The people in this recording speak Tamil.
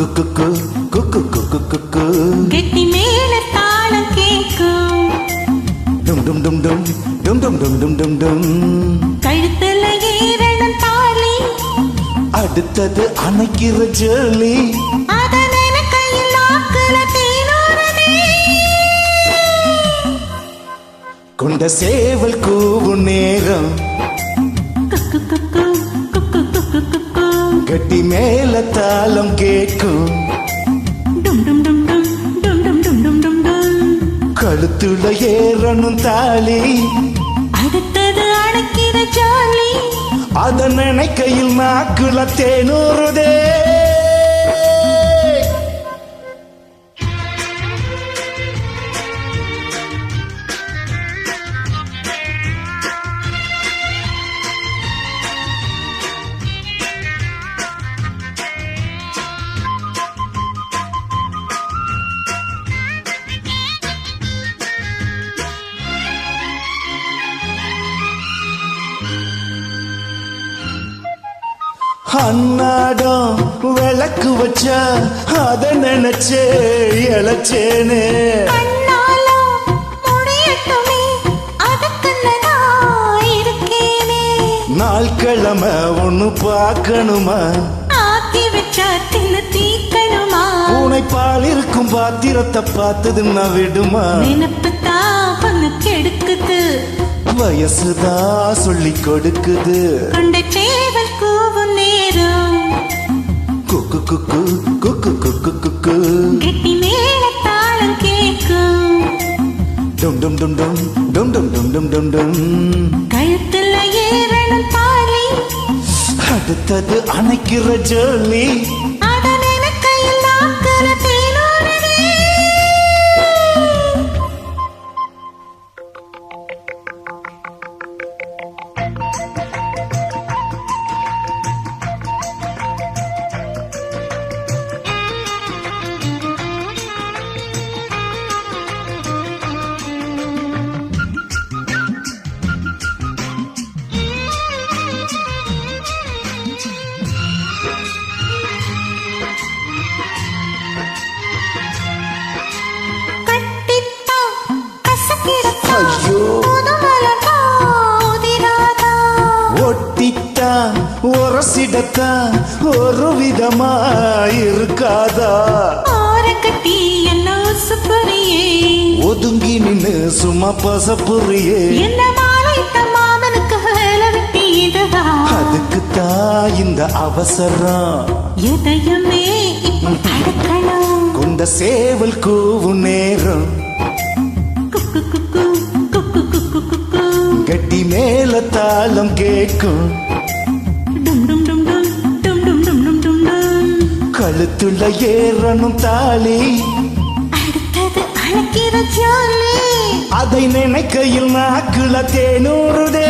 குக்கு குக்கு குக்கு குக்கு குக்கு கெட்டி மேல தாளம் கேட்கும் டும் டும் டும் டும் டும் டும் டும் டும் டும் டும். கழுத்துல ஏறணும் தாலி. அடுத்தது அணைக்கிற தேனோரதே கொண்ட சேவல் கூவும் நேரம். குட்டி மேல தாளம் கேட்கும் கழுத்துல ஏறணும் தாலி. அடுத்தது அணைக்கிற ஜாலி. அத நினைக்கையில் நாக்குல தேனூறுதே. அன்னாடம் விளக்கு வச்ச அத நினைச்சே இழைச்சேனே. நான் நாள் கிழமை ஒண்ணு பார்க்கணுமா? ஆக்கி வச்சா தின்னு தீக்கணுமா? பூனை பால் இருக்கும் பாத்திரத்தை பார்த்ததுன்னா விடுமா? நினப்பு தான் பொண்ணு கெடுக்குது. வயசுதான் சொல்லி கொடுக்குது. கூவும் நேரம். குக்கு குக்கு குக்கு குக்கு குக்கு. கெட்டி மேல தாளம் கேட்கும். டும் டும் டும் டும் டும் டும் டும் டும் டும் டும். கழுத்துல ஏறணும் தாலி அடுத்தது அணைக்கிற ஜோலி ஐயோ. ஒட்டிட்டா உரசிடத்தா ஒரு விதமா இருக்காதா ஒதுங்கி நின்னு சும்மா பசப்புரியே. அதுக்குத்தா இந்த அவசரம். எதையுமே குண்ட சேவல் கூவு நேரம். மேல தாளம் கேட்கும் கழுத்துல ஏறணும் தாலி. அதை நினைக்கையில் நாக்குல தேனூறுதே.